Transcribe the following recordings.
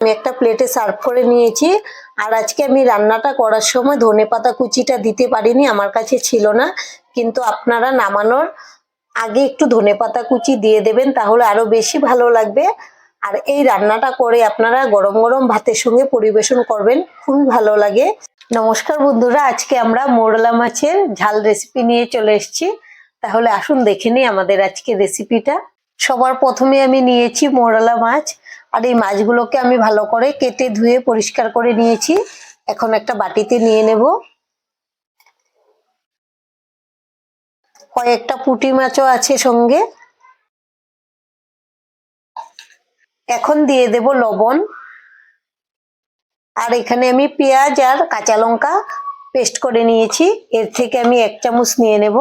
আমি একটা প্লেটে সার্ভ করে নিয়েছি। আর আজকে আমি রান্নাটা করার সময় ধনে পাতা কুচিটা দিতে পারিনি, আমার কাছে ছিল না। কিন্তু আপনারা নামানোর আগে একটু ধনে পাতা কুচি দিয়ে দেবেন, তাহলে আরও বেশি ভালো লাগবে। আর এই রান্নাটা করে আপনারা গরম গরম ভাতের সঙ্গে পরিবেশন করবেন, খুবই ভালো লাগে। নমস্কার বন্ধুরা, আজকে আমরা মোরলা মাছের ঝাল রেসিপি নিয়ে চলে এসেছি। তাহলে আসুন দেখে নিই আমাদের আজকে রেসিপিটা সবার প্রথমে আমি নিয়েছি মোরলা মাছ, আর এই মাছগুলোকে আমি ভালো করে কেটে ধুয়ে পরিষ্কার করে নিয়েছি। এখন একটা বাটিতে নিয়ে নেব। কয়েকটা পুঁটি মাছও আছে সঙ্গে। এখন দিয়ে দেব লবণ। আর এখানে আমি পেঁয়াজ আর কাঁচা লঙ্কা পেস্ট করে নিয়েছি। এর থেকে আমি এক চামচ নিয়ে নেব।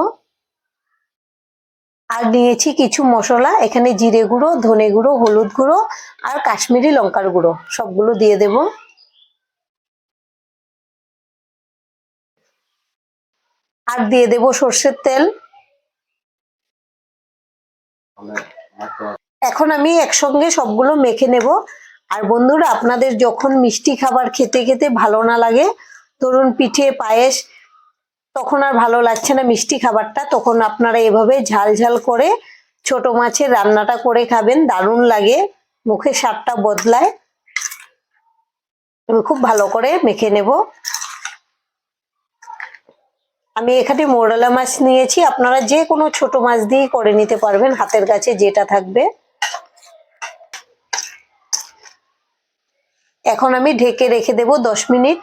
আর নিয়েছি কিছু মশলা, এখানে জিরে গুঁড়ো, ধনে গুঁড়ো, হলুদ গুঁড়ো আর কাশ্মীরি লঙ্কার গুঁড়ো, সবগুলো দিয়ে দেব। আর দিয়ে দেব সর্ষের তেল। এখন আমি একসঙ্গে সবগুলো মেখে নেব। আর বন্ধুরা, আপনাদের যখন মিষ্টি খাবার খেতে খেতে ভালো না লাগে ধরুন পিঠে, পায়েস তখন আর ভালো লাগছে না মিষ্টি খাবারটা। তখন আপনারা এভাবে ঝাল ঝাল করে ছোট মাছের রান্নাটা করে খাবেন, দারুণ লাগে। মুখে স্বাদটা বদলায়। আমি খুব ভালো করে মেখে নেব। আমি এখানে মোরলা মাছ নিয়েছি। আপনারা যে কোনো ছোট মাছ দিয়েই করে নিতে পারবেন, হাতের কাছে যেটা থাকবে। এখন আমি ঢেকে রেখে দেব দশ মিনিট।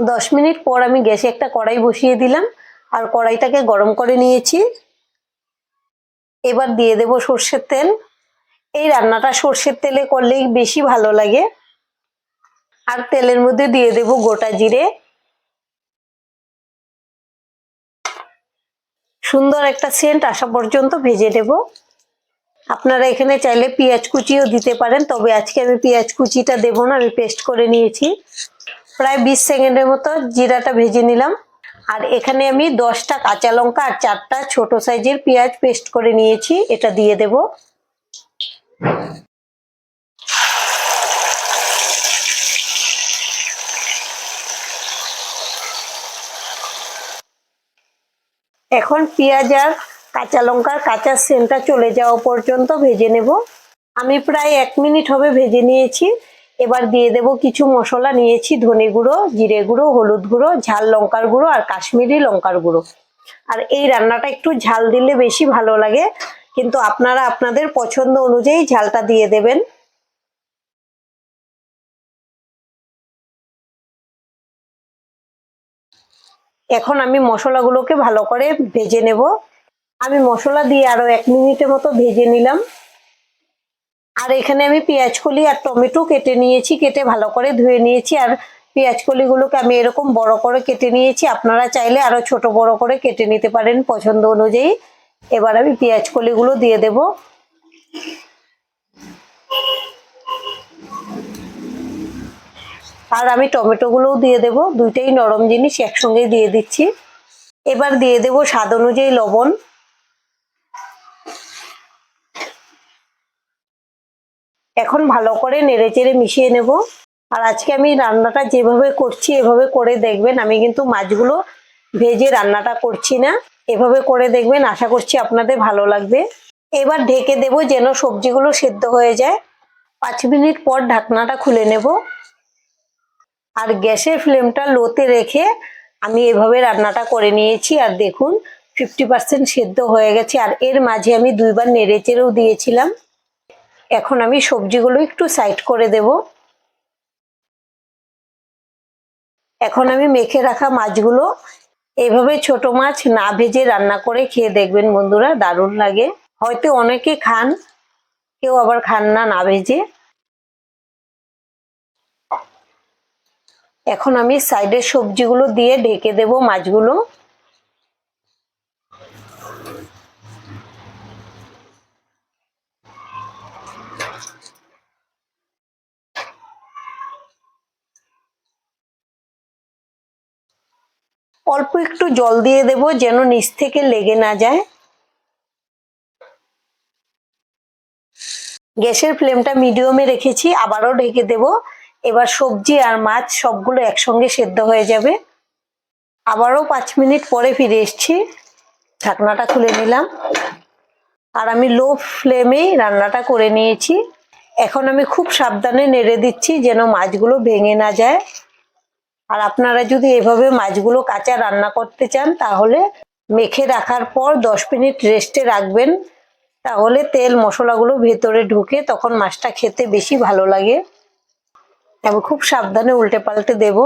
দশ মিনিট পর আমি গ্যাসে একটা কড়াই বসিয়ে দিলাম আর কড়াইটাকে গরম করে নিয়েছি। এবার দিয়ে দেব সর্ষের তেল। এই রান্নাটা সর্ষের তেলে করলেই বেশি ভালো লাগে। আর তেলের মধ্যে দিয়ে দেব গোটা জিরে। সুন্দর একটা সেন্ট আসা পর্যন্ত ভেজে নেব। আপনারা এখানে চাইলে পেঁয়াজ কুচিও দিতে পারেন, তবে আজকে আমি পেঁয়াজ কুচিটা দেবো না, আমি পেস্ট করে নিয়েছি। প্রায় বিশ সেকেন্ডের মতো জিরাটা ভেজে নিলাম। আর এখানে আমি দশটা কাঁচা লঙ্কা আর চারটা ছোট সাইজের পেঁয়াজ পেস্ট করে নিয়েছি, এটা দিয়ে দেব। এখন পেঁয়াজ আর কাঁচা লঙ্কার কাঁচা সেন্টটা চলে যাওয়া পর্যন্ত ভেজে নেব। আমি প্রায় এক মিনিট হবে ভেজে নিয়েছি। এবার দিয়ে দেব কিছু মশলা, নিয়েছি ধনে গুঁড়ো, জিরে গুঁড়ো, হলুদ গুঁড়ো, ঝাল লঙ্কার গুঁড়ো আর কাশ্মীরি লঙ্কার গুঁড়ো। আর এই রান্নাটা একটু ঝাল দিলে বেশি ভালো লাগে, কিন্তু আপনারা আপনাদের পছন্দ অনুযায়ী ঝালটা দিয়ে দেবেন। এখন আমি মশলাগুলোকে ভালো করে ভেজে নেব। আমি মশলা দিয়ে আরও এক মিনিটের মতো ভেজে নিলাম। আর এখানে আমি পেঁয়াজ কলি আর টমেটো কেটে নিয়েছি, কেটে ভালো করে ধুয়ে নিয়েছি। আর পেঁয়াজ কলিগুলোকে আমি এরকম বড় করে কেটে নিয়েছি। আপনারা চাইলে আরও ছোট বড় করে কেটে নিতে পারেন পছন্দ অনুযায়ী। এবার আমি পেঁয়াজ কলিগুলো দিয়ে দেব। আর আমি টমেটোগুলোও দিয়ে দেব। দুইটাই নরম জিনিস একসঙ্গে দিয়ে দিচ্ছি। এবার দিয়ে দেব স্বাদ অনুযায়ী লবণ। এখন ভালো করে নেড়ে চেড়ে মিশিয়ে নেব। আর আজকে আমি রান্নাটা যেভাবে করছি, এভাবে করে দেখবেন। আমি কিন্তু মাছগুলো ভেজে রান্নাটা করছি না। এভাবে করে দেখবেন, আশা করছি আপনাদের ভালো লাগবে। এবার ঢেকে দেব যেন সবজিগুলো সেদ্ধ হয়ে যায়। পাঁচ মিনিট পর ঢাকনাটা খুলে নেব। আর গ্যাসের ফ্লেমটা লোতে রেখে আমি এভাবে রান্নাটা করে নিয়েছি। আর দেখুন ফিফটি পার্সেন্ট সেদ্ধ হয়ে গেছে। আর এর মাঝে আমি দুইবার নেড়ে চেড়েও দিয়েছিলাম। এখন আমি সবজিগুলো একটু সাইড করে দেব। এখন আমি মেখে রাখা মাছগুলো এভাবে ছোট মাছ না ভেজে রান্না করে খেয়ে দেখবেন বন্ধুরা দারুণ লাগে। হয়তো অনেকে খান, কেউ আবার খান না না ভেজে। এখন আমি সাইডের সবজিগুলো দিয়ে ঢেকে দেব মাছগুলো। অল্প একটু জল দিয়ে দেব যেন নিচ থেকে লেগে না যায়। গ্যাসের ফ্লেমটা মিডিয়ামে রেখেছি, আবারও ঢেকে দেব। এবার সবজি আর মাছ সবগুলো একসঙ্গে সেদ্ধ হয়ে যাবে। আবারও পাঁচ মিনিট পরে ফিরে এসেছি, ঢাকনাটা খুলে নিলাম। আর আমি লো ফ্লেমেই রান্নাটা করে নিয়েছি। এখন আমি খুব সাবধানে নেড়ে দিচ্ছি যেন মাছগুলো ভেঙে না যায়। আর আপনারা যদি এভাবে মাছগুলো কাঁচা রান্না করতে চান, তাহলে মেখে রাখার পর দশ মিনিট রেস্টে রাখবেন। তাহলে তেল মশলাগুলো ভেতরে ঢুকে তখন মাছটা খেতে বেশি ভালো লাগে। আমি খুব সাবধানে উল্টে পাল্টে দেব।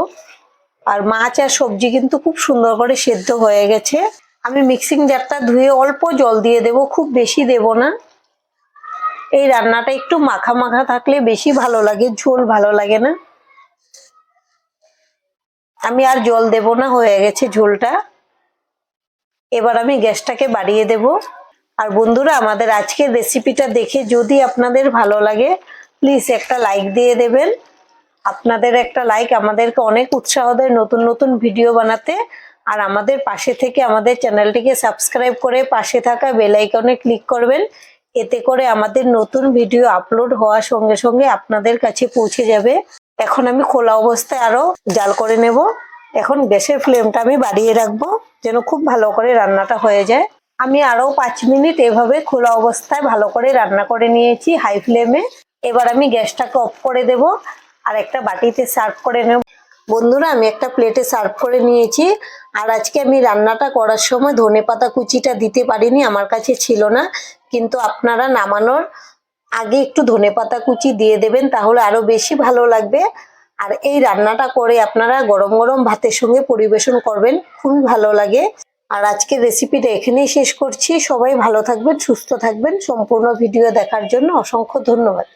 আর মাছ আর সবজি কিন্তু খুব সুন্দর করে সেদ্ধ হয়ে গেছে। আমি মিক্সিং জারটা ধুয়ে অল্প জল দিয়ে দেব, খুব বেশি দেব না। এই রান্নাটা একটু মাখা মাখা থাকলে বেশি ভালো লাগে, ঝোল ভালো লাগে না। আমি আর জল দেব না, হয়ে গেছে ঝোলটা। এবার আমি গ্যাসটাকে বাড়িয়ে দেব। আর বন্ধুরা, আমাদের আজকের রেসিপিটা দেখে যদি আপনাদের ভালো লাগে প্লিজ একটা লাইক দিয়ে দেবেন। আপনাদের একটা লাইক আমাদেরকে অনেক উৎসাহ দেয় নতুন নতুন ভিডিও বানাতে। আর আমাদের পাশে থেকে আমাদের চ্যানেলটিকে সাবস্ক্রাইব করে পাশে থাকা বেল আইকনে ক্লিক করবেন। এতে করে আমাদের নতুন ভিডিও আপলোড হওয়ার সঙ্গে সঙ্গে আপনাদের কাছে পৌঁছে যাবে। এখন আমি খোলা অবস্থায় আরও জাল করে নেব। এখন গ্যাসের ফ্লেমটা আমি বাড়িয়ে রাখব, যেন খুব ভালো করে রান্নাটা হয়ে যায়। আমি আরও পাঁচ মিনিট এভাবে খোলা অবস্থায় ভালো করে রান্না করে নিয়েছি হাই ফ্লেমে। এবার আমি গ্যাসটাকে অফ করে দেব, আর একটা বাটিতে সার্ভ করে নেব। বন্ধুরা, আমি একটা প্লেটে সার্ভ করে নিয়েছি, আর আজকে আমি রান্নাটা করার সময় ধনে পাতা কুচিটা দিতে পারিনি, আমার কাছে ছিল না। কিন্তু আপনারা নামানোর আগে একটু ধনে পাতা কুচি দিয়ে দেবেন, তাহলে আরও বেশি ভালো লাগবে। আর এই রান্নাটা করে আপনারা গরম গরম ভাতের সঙ্গে পরিবেশন করবেন, খুবই ভালো লাগে। আর আজকের রেসিপিটা এখানেই শেষ করছি। সবাই ভালো থাকবেন, সুস্থ থাকবেন। সম্পূর্ণ ভিডিও দেখার জন্য অসংখ্য ধন্যবাদ।